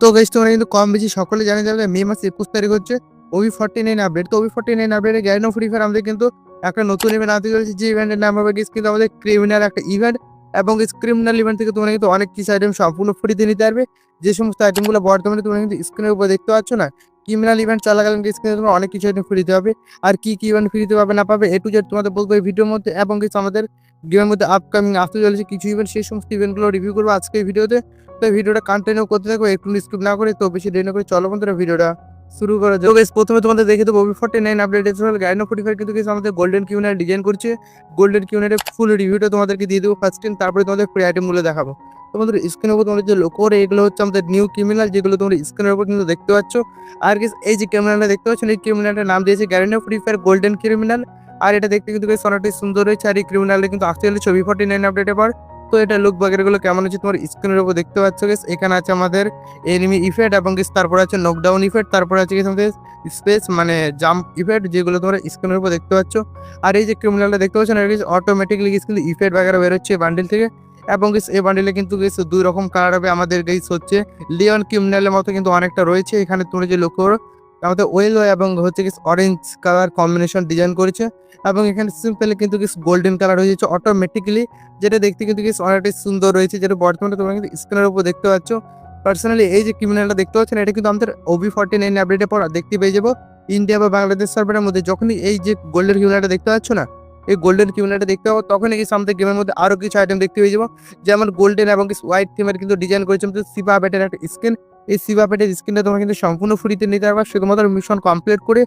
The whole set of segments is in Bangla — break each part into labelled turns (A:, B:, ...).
A: তো গাইস তোমরা কিন্তু কম বেশি সকলে জানে যাবে মে মাসে একুশ তারিখ হচ্ছে ওবি ফর্টি নাইন আপডেট তো ওবি ফর্টি নাইন আপডেটে গ্যারিনো ফ্রি ফায়ার আমাদের কিন্তু একটা নতুন ইভেন্ট আনতে চলেছে, যে ইভেন্টের নাম হবে গেস কিন্তু আমাদের ক্রিমিনাল একটা ইভেন্ট এবং ক্রিমিনাল ইভেন্ট থেকে তোমরা কিন্তু অনেক কিছু আইটেম সম্পূর্ণ ফ্রিতে নিতে পারবে। যে সমস্ত আইটেমগুলো বর্তমানে তোমরা কিন্তু স্ক্রিনের উপর দেখতে পাচ্ছ না ক্রিমিনাল ইভেন্ট চলাকালীন স্ক্রিনে তোমরা অনেক কিছু আইটেম ফ্রিতে পাবে। আর কি কি ইভেন্ট ফ্রিতে পাবে, না পাবে, এ টু জেড তোমাদের বলব এই ভিডিওর মধ্যে এবং কিছু আমাদের গেমের মধ্যে আপকামিং আসতে চলেছে, কিছু ইভেন্ট সেই সমস্ত ইভেন্টগুলো রিভিউ করব আজকে ভিডিওতে তো ভিডিওটা কন্টিনিউ করতে থাকব একটু স্কিপ না করে, তো বেশি দেরি না করে চলো বন্ধুরা ভিডিওটা শুরু করা যাক। প্রথমে তোমাদের দেখে দেবো ওবি নাইন আপডেট এসেছিল গাইনো ফোর্টি ফাইভ কিন্তু guys আমাদের গোল্ডেন কিউনার ডিজাইন করছে। গোল্ডেন কিউনারের ফুল রিভিউটা তোমাদেরকে দিয়ে দেবো ফার্স্ট টাইম তারপরে তোমাদের ফ্রি আইটেমগুলো দেখাবো। তোমাদের স্ক্রিনের উপর তোমাদের যে লক্ষ্য করে এগুলো হচ্ছে আমাদের নিউ ক্রিমিনাল যেগুলো তোমরা স্ক্রিনের উপর কিন্তু দেখতে পাচ্ছ। আর guys, এই যে ক্রিমিনালটা দেখতে পাচ্ছ এই ক্রিমিনালটার নাম দিয়েছে Garena free fire golden criminal আর এটা দেখতে কিন্তু অনেকটাই সুন্দর হয়েছে, আর এই ক্রিমিনালটা কিন্তু আসতে হলে ছবি ফর্টি নাইন আপডেটের পর। তো এটা লুক বাগেরগুলো কেমন হচ্ছে তোমার স্ক্রিনের উপর দেখতে পাচ্ছ গেস এখানে আছে আমাদের এনিমি ইফেক্ট এবং গেস তারপরে আছে নকডাউন ইফেক্ট তারপরে আছে গেস আমাদের স্পেস মানে জাম্প ইফেক্ট যেগুলো তোমরা স্ক্রিনের উপর দেখতে পাচ্ছ। আর এই যে ক্রিমিনালটা দেখতে পাচ্ছ না এটা অটোমেটিকলি কিন্তু ইফেক্ট বাগেরা বেরোচ্ছে বান্ডিল থেকে। এবং এই বান্ডিলে কিন্তু গেস দুই রকম কালার হবে। আমাদের গেস হচ্ছে লিওন ক্রিমিনালের মতো কিন্তু অনেকটা রয়েছে। এখানে তোমরা যে লক্ষ্য আমাদের ওয়েলো এবং হচ্ছে কি অরেঞ্জ কালার কম্বিনেশন ডিজাইন করেছে এবং এখানে সিম্পলি কিন্তু কিছু গোল্ডেন কালার হয়ে যাচ্ছে অটোমেটিক্যালি যেটা দেখতে কিন্তু কিছু অনেকটাই সুন্দর রয়েছে, যেটা বর্তমানে তোমরা কিন্তু স্ক্রিনের উপর দেখতে পাচ্ছ। পার্সোনালি এই যে ক্রিমিনালটা দেখতে পাচ্ছেন, এটা কিন্তু আমাদের ওবি ফর্টি নাইন আপডেটের পর দেখতে পেয়ে যাব। ইন্ডিয়া বা বাংলাদেশ সার্ভারের মধ্যে যখনই এই যে গোল্ডের ক্রিমিনালটা দেখতে পাচ্ছ না এই গোল্ডেন ক্রিমিনালটা দেখতে পাবো, তখনই কিন্তু আমাদের গেমের মধ্যে আরও কিছু আইটেম দেখতে পেয়ে যাব। যেমন গোল্ডেন এবং হোয়াইট থিমের কিন্তু ডিজাইন করেছে, আমাদের সিপা ব্যাটের একটা স্কিন এই সিবা পেটের স্ক্রিনটা তোমরা কিন্তু সম্পূর্ণ ফ্রিতে নিতে পারবে। শুধুমাত্র মিশন কমপ্লিট করে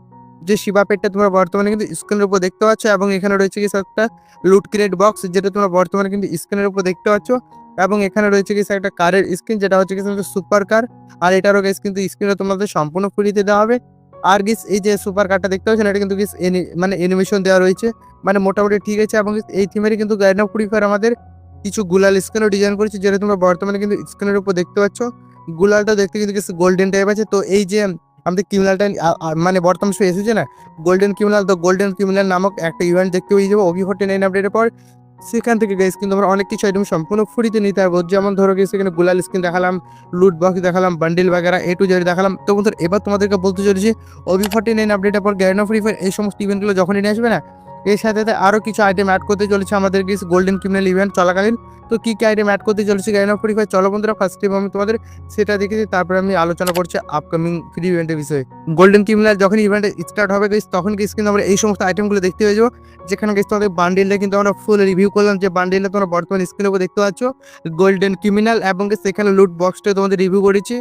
A: যে শিবা পেটটা তোমরা বর্তমানে কিন্তু স্ক্রিনের উপর দেখতে পাচ্ছ, এবং এখানে রয়েছে কিছু একটা লুট ক্রেট বক্স যেটা তোমরা বর্তমানে কিন্তু স্ক্রিনের উপর দেখতে পাচ্ছ, এবং এখানে রয়েছে কিছু একটা কারের স্ক্রিন যেটা হচ্ছে কিছু সুপার কার আর এটারও কিন্তু স্ক্রিনে তোমাদের সম্পূর্ণ ফ্রিতে দেওয়া হবে। আর গিস, এই যে সুপার কারটা দেখতে পাচ্ছেন, এটা কিন্তু গিস মানে অ্যানিমেশন দেওয়া রয়েছে। মানে মোটামুটি ঠিক আছে, এবং এই থিমেরই কিন্তু গাইড অফ প্রিফার আমাদের কিছু গুলাল স্ক্রিনও ডিজাইন করেছে, যেটা তোমরা বর্তমানে কিন্তু স্ক্রিনের উপর দেখতে পাচ্ছ। গুলালটা দেখতে কিন্তু কিছু গোল্ডেন টাইপ আছে। তো এই যে আমাদের ক্রিমিনালটা মানে বর্তমান সময় এসেছে না গোল্ডেন ক্রিমিনাল তো গোল্ডেন ক্রিমিনাল নামক একটা ইভেন্ট দেখতে পেয়ে যাব ওভি ফোর্টি নাইন আপডেটের পর। সেখান থেকে গেস কিন্তু আমরা অনেক কিছু আইটেম সম্পূর্ণ ফ্রিতে নিতে পারব। যেমন ধরো গেছে এখানে গুলাল স্কিন দেখালাম লুট বক্স দেখালাম বান্ডিল বাগেরা এ টু জেড দেখালাম। তো বন্ধুরা, এবার তোমাদেরকে বলতে চলেছি ওবি ফর্টি নাইন আপডেটের পর গ্যারেন্ট ফ্রি ফায়ার এই সমস্ত ইভেন্টগুলো যখনই নিয়ে আসবে না এর সাথে আরও কিছু আইটেম অ্যাড করতে চলেছে আমাদের কিছু গোল্ডেন ক্রিমিনাল ইভেন্ট চলাকালীন। তো কী কী আইটেম অ্যাড করতে চলেছে গ্যারেন্ট ফ্রি ফায়ার চলো বন্ধুরা ফার্স্ট টাইম আমি তোমাদের সেটা দেখেছি তারপরে আমি আলোচনা করছি আপকামিং ফ্রি ইভেন্টের বিষয়ে। গোল্ডেন ক্রিমিনাল যখন ইভেন্ট স্টার্ট হবে guys, তখন গেস কিন্তু আমরা এই সমস্ত আইটেমগুলো দেখতে পেয়ে যাব। যেখানে গেস তোমাদের বান্ডিলটা কিন্তু আমরা ফুল রিভিউ করলাম যে বান্ডিলটা তোমরা বর্তমান স্ক্রিনের উপর দেখতে পাচ্ছ। গোল্ডেন ক্রিমিনাল এবং সেখানে লুট বক্সটা তোমাদের রিভিউ করেছি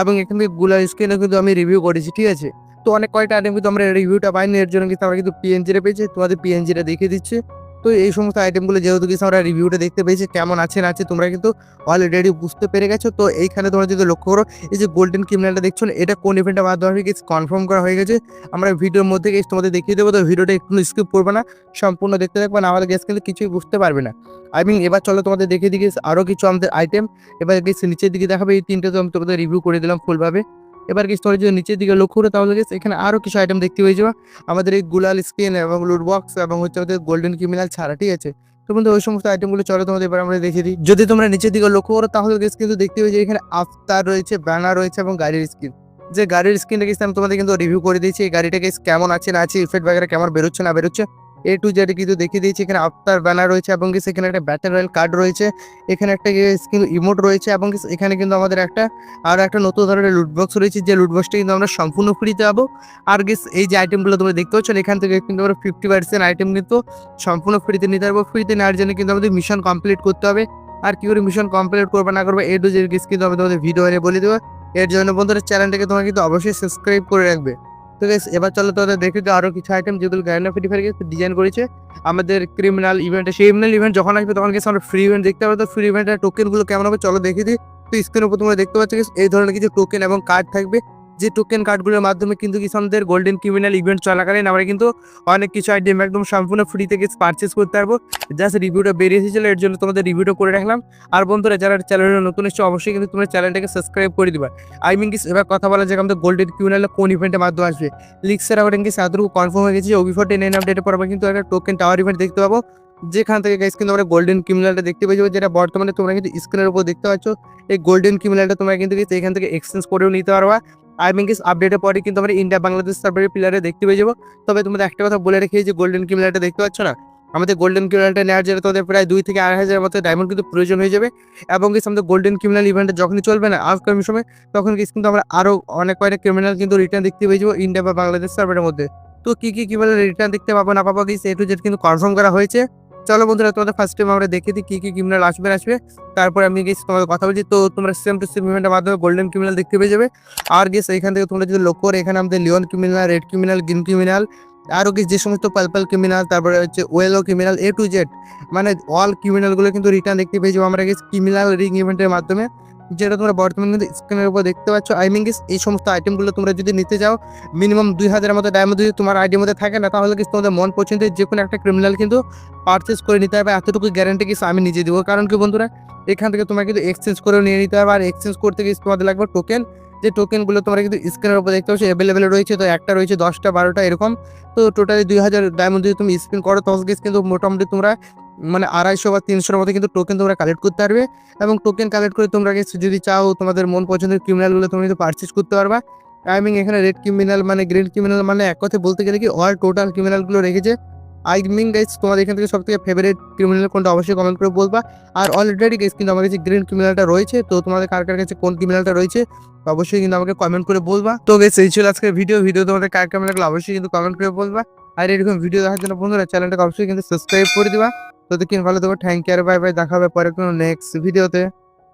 A: এবং এখান থেকে গুলার স্ক্রিনে কিন্তু আমি রিভিউ করেছি ঠিক আছে? তো অনেক কয়টা আইটেম কিন্তু আমরা রিভিউটা পাইনি, এর জন্য কিন্তু আমরা কিন্তু পিএনজিটা পেয়েছি তোমাদের পিএনজিটা দেখিয়ে দিচ্ছি। তো এই সমস্ত আইটেমগুলো যেহেতু কিছু আমরা রিভিউটা দেখতে পেয়েছি, কেমন আছে না আছে তোমরা কিন্তু অলরেডি বুঝতে পেরে গেছো। তো এইখানে তোমরা যদি লক্ষ্য করো, এই যে গোল্ডেন ক্রিমিনালটা দেখছ, এটা কোন ইভেন্টের মাধ্যমে গেছে কনফার্ম করা হয়ে গেছে, আমরা ভিডিওর মধ্যে গেছে তোমাদের দেখিয়ে দেবো, তো ভিডিওটা একটু স্কিপ করবে না, সম্পূর্ণ দেখতে থাকবে না, আমাদের গেছে কিন্তু কিছুই বুঝতে পারবে না। আই মিন এবার চলো তোমাদের দেখিয়ে দিকে আরও কিছু আমাদের আইটেম এবার গেছে নিচের দিকে দেখাবে, এই তিনটে তো আমি তোমাদের রিভিউ করে দিলাম ফুলভাবে এবার কি তোমরা যদি নিচের দিকে লক্ষ্য করো তাহলে এখানে আরও কিছু আইটেম দেখতে পেয়ে যাবে। আমাদের এই গুলাল স্কিন এবং লুট বক্স এবং হচ্ছে আমাদের গোল্ডেন ক্রিমিনাল ছাড়া, ঠিক আছে? তো বন্ধু, ওই সমস্ত আইটেমগুলো চলো তোমাদের এবার আমরা দেখিয়ে দিই। যদি তোমরা নিচের দিকে লক্ষ্য করো তাহলে কিন্তু দেখতে পেয়ে যে এখানে আফতার রয়েছে ব্যানার রয়েছে এবং গাড়ির স্কিন যে গাড়ির স্কিনটা গেছে আমি তোমাদের কিন্তু রিভিউ করে দিয়েছি, এই গাড়িটা কেমন আছে না আছে ইফেক্ট বাগেরা কেমন বেরোচ্ছে না বেরোচ্ছে এ টু জেড কিন্তু দেখিয়ে দিয়েছি। এখানে আফতার ব্যানার রয়েছে এবং গেছে এখানে একটা ব্যাটেল রয়্যাল কার্ড রয়েছে। এখানে একটা স্কিন ইমোট রয়েছে এবং এখানে কিন্তু আমাদের একটা আর একটা নতুন ধরনের লুটবক্স রয়েছে। যে লুটবক্সটা কিন্তু আমরা সম্পূর্ণ ফ্রিতে পাবো। আর গেস এই যে আইটেমগুলো তোমরা দেখতে পাচ্ছ, এখান থেকে কিন্তু আমরা ফিফটি পার্সেন্ট আইটেম কিন্তু সম্পূর্ণ ফ্রিতে নিতে পারব। ফ্রিতে নেওয়ার জন্য কিন্তু আমাদের মিশন কমপ্লিট করতে হবে। আর কি করে মিশন কমপ্লিট করবে না করবে এ টু জেড গেস কিন্তু আমি তোমাদের ভিডিও এনে বলে দেবো। এর জন্য বন্ধুরা চ্যানেলটাকে তোমরা কিন্তু অবশ্যই সাবস্ক্রাইব করে রাখবে। তো গাইস এবার চলো তোমাদের দেখে তো আরও কিছু আইটেম যেগুলো গ্যারেন্ড ফ্রি ফায়ার ডিজাইন করেছে। আমাদের ক্রিমিনাল ইভেন্টে সেই ক্রিমিনাল ইভেন্ট যখন আসবে তখন গেছে আমরা ফ্রি ইভেন্ট দেখতে পাবো। তো ফ্রি ইভেন্টের টোকেনগুলো কেমন হবে চলো দেখে দিই। তো স্ক্রিনের উপর তোমরা দেখতে পাচ্ছ এই ধরনের কিছু টোকেন এবং কার্ড থাকবে। যে টোকেন কার্ডগুলোর মাধ্যমে কিন্তু কিছু আমাদের গোল্ডেন ক্রিমিনাল ইভেন্ট চলাকালীন আমরা কিন্তু অনেক কিছু আইটেম একদম সম্পূর্ণ ফ্রি থেকে পারচেস করতে পারব। জাস্ট রিভিউটা বেরিয়ে এসেছিল, এর জন্য তোমাদের রিভিউটা করে রাখলাম। আর বন্ধুরা, যারা চ্যানেলে নতুন এসছে, অবশ্যই কিন্তু তোমরা চ্যানেলটাকে সাবস্ক্রাইব করে দিবা। আই মিন কি, এবার কথা বলা যায় আমাদের গোল্ডেন ক্রিমিনাল কোন ইভেন্টের মাধ্যমে আসবে। লিক্সের আবার কিন্তু এতটুকু কনফার্ম হয়ে গেছে। যে ওবি ফোর্টি নাইন আপডেটের পর আমরা কিন্তু একটা টোকেন টাওয়ার ইভেন্ট দেখতে পাবো। যেখান থেকে গাইস কিন্তু আমরা গোল্ডেন ক্রিমিনালটা দেখতে পেয়ে যাব যেটা বর্তমানে তোমরা কিন্তু স্ক্রিনের উপর দেখতে পাচ্ছ, এই গোল্ডেন ক্রিমিনালটা তোমরা কিন্তু এখান থেকে এক্সচেঞ্জ করেও নিতে পারবা। আই গেস আপডেটের পরে কিন্তু আমরা ইন্ডিয়া বাংলাদেশ সার্ভারের প্লেয়ারে দেখতে পেয়ে যাব। তবে তোমাদের একটা কথা বলে রেখে যে গোল্ডেন ক্রিমিনালটা দেখতে পাচ্ছ না? আমাদের গোল্ডেন ক্রিমিনালটা নেওয়ার জন্য তোমাদের প্রায় দুই থেকে আড়াই হাজারের মতো ডায়মন্ড কিন্তু প্রয়োজন হয়ে যাবে। এবং গেস আমাদের গোল্ডেন ক্রিমিনাল ইভেন্টটা যখনই চলবে না আপকামিং সময়, তখন কিন্তু আমরা আরও অনেক কয়েকটা ক্রিমিনাল কিন্তু রিটার্ন দেখতে পেয়ে যাব ইন্ডিয়া বা বাংলাদেশ সার্ভারের মধ্যে। তো কী কী কীভাবে রিটার্ন দেখতে পাবো না পাবো গেস এ টু জেড কিন্তু কনফার্ম করা হয়েছে। চলো বন্ধুরা, তোমাদের ফার্স্ট টাইম আমরা দেখে দিই কী কি ক্রিমিনাল আসবে আসবে। তারপরে আমি গেছি তোমাদের কথা বলছি। তো তোমরা সেম টু সেম ইভেন্টের মাধ্যমে গোল্ডেন ক্রিমিনাল দেখতে পেয়ে যাবে। আর গেস এখান থেকে তোমরা যদি লক্ষ্য করো, এখানে আমাদের Leon criminal red criminal green criminal আরও কি যে সমস্ত পালপাল ক্রিমিনাল তারপরে হচ্ছে yellow criminal A to Z মানে অল ক্রিমিনালগুলো কিন্তু রিটার্ন দেখতে পেয়ে যাব আমরা গেছি ক্রিমিনাল রিং ইভেন্টের মাধ্যমে। যেটা তোমরা বর্তমানে কিন্তু স্ক্রিনের উপর দেখতে পাচ্ছ। আই মিন এই সমস্ত আইটেমগুলো তোমরা যদি নিতে যাও মিনিমাম দুই হাজারের মতো ডায়মন্ড যদি তোমার আইডির মধ্যে থাকে না, তাহলে কিন্তু তোমাদের মন পছন্দের যে কোনো একটা ক্রিমিনাল কিন্তু পারচেস করে নিতে হবে। এতটুকু গ্যারান্টি কিছু আমি নিজে দিব। কারণ কি বন্ধুরা, এখান থেকে তোমরা কিন্তু এক্সচেঞ্জ করেও নিয়ে নিতে হবে আর এক্সচেঞ্জ করতে গিয়ে তোমাদের লাগবে টোকেন যে টোকেনগুলো তোমরা কিন্তু স্ক্রিনের উপর দেখতে পাচ্ছ অ্যাভেলেবেল রয়েছে। তো একটা রয়েছে দশটা, বারোটা, এরকম। তো টোটালি দুই হাজার ডায়মন্ড যদি তুমি স্পিন করো, তখন কিন্তু মোটামুটি তোমরা মানে আড়াইশো বা তিনশোর মতো কিন্তু টোকেন তোমরা কালেক্ট করতে পারবে এবং টোকেন কালেক্ট করে তোমরা যদি চাও তোমাদের মন পছন্দের ক্রিমিনালগুলো তোমরা কিন্তু পারচেস করতে পারবা। আই এখানে রেড ক্রিমিনাল মানে গ্রিন ক্রিমিনাল মানে এক কথায় বলতে গেলে কি অল টোটাল ক্রিমিনালগুলো রেখেছে। আই মিন গাইস তোমাদের এখান থেকে সব থেকে ফেভারিট ক্রিমিনাল কোনটা অবশ্যই কমেন্ট করে বলবা। আর অলরেডি গাইস কিন্তু আমার কাছে গ্রিন ক্রিমিনালটা রয়েছে, তো তোমাদের কার কার কাছে কোন ক্রিমিনালটা রয়েছে অবশ্যই কিন্তু আমাকে কমেন্ট করে বলবা। তো গাইস এই ছিল আজকের ভিডিও ভিডিও তোমাদের কার কেমন লাগল অবশ্যই কিন্তু কমেন্ট করে বলবা। আর এরকম ভিডিও দেখার জন্য বন্ধুরা চ্যানেলটাকে অবশ্যই কিন্তু সাবস্ক্রাইব করে দিবা। ততক্ষণ ভালো থাকো থ্যাংক ইউ আর বাই বাই দেখা হবে পরে কোনো নেক্সট ভিডিওতে